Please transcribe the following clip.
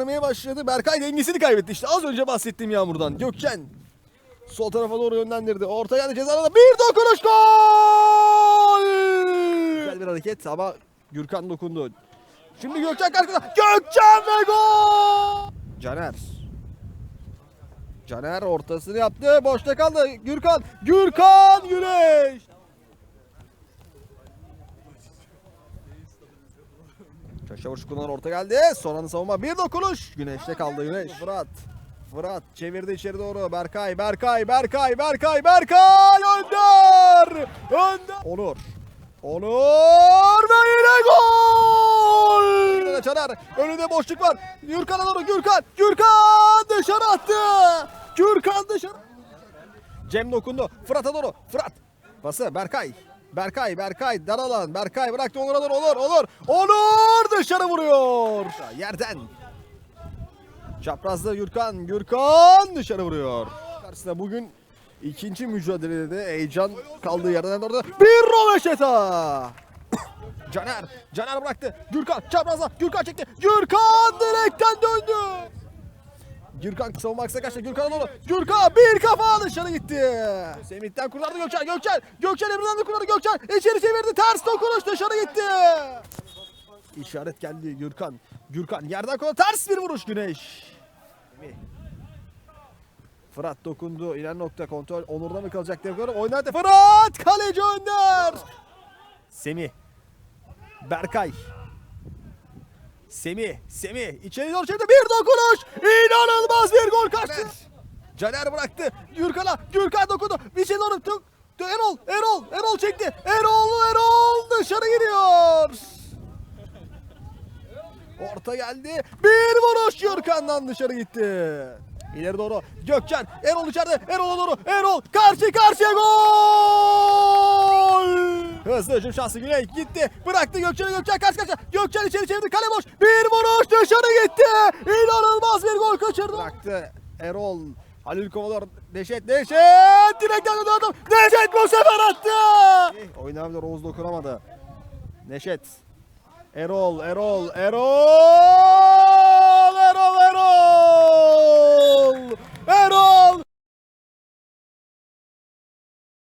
Vermeye başladı. Berkay dengesini kaybetti. İşte az önce bahsettiğim Yağmur'dan. Gökçen sol tarafa doğru yönlendirdi. Orta geldi ceza alanına. Bir dokunuş gol! Güzel bir hareket ama Gürkan dokundu. Şimdi Gökçen karşısında. Gökçen ve gol! Caner. Caner ortasını yaptı. Boşta kaldı. Gürkan. Gürkan Güneş. Köşe vuruş kullanan orta geldi. Son anda savunma bir dokunuş. Güneşte kaldı Güneş. Fırat. Fırat çevirdi içeri doğru. Berkay, Berkay, Berkay, Berkay, Berkay. Önder. Önder. Onur. Onur ve yine gol. Çanar. Önünde boşluk var. Gürkan'a doğru Gürkan. Gürkan dışarı attı. Gürkan dışarı. Cem dokundu. Fırat'a doğru. Fırat. Pası Berkay. Berkay, Berkay, dar alan. Berkay bıraktı Onur'a doğru. Onur, Onur. Onur dışarı vuruyor. Yerden. Çaprazda Gürkan. Gürkan dışarı vuruyor. Karşısında bugün ikinci mücadelede de heyecan kaldığı yerden orada bir roveşeta. Caner, Caner bıraktı. Gürkan çaprazda. Gürkan çekti. Gürkan direkten döndü. Gürkan savunma aksine kaçtı. Gürkan'a doğru. Gürkan bir kafa dışarı gitti. Semih'ten kurtardı Gökçen. Gökçen. Gökçen Emre'den de kurtardı Gökçen. İçeri çevirdi. Ters dokunuş dışarı gitti. İşaret geldi Gürkan. Gürkan yerden kola ters bir vuruş Güneş. Fırat dokundu. İnen nokta kontrol. Onur'da mı kalacak diye bakıyorum. Oynadı Fırat. Kaleci Önder. Semih. Berkay. Semih, Semih içeri doğru çekti bir dokunuş. İnanılmaz. Caner bıraktı. Gürkan'a, Gürkan dokundu. Bir şey doğru tuk. Erol, Erol, Erol çekti. Erol, Erol dışarı giriyor. Orta geldi. Bir vuruş Gürkan'dan dışarı gitti. İleri doğru. Gökçen. Erol içeride. Erol'a doğru. Erol karşı karşıya gol. Hızlı hücum şansı Güney gitti. Bıraktı Gökçen'e Gökçen karşı karşıya. Gökçen içeri çevirdi. Kale boş. Bir vuruş dışarı gitti. İnanılmaz bir gol kaçırdı. Bıraktı. Erol. Halil kovalar. Neşet. Neşet. Direkten döndü adam. Neşet bu sefer attı. Oynayabilir. Oğuz dokunamadı. Neşet. Erol, Erol, Erol!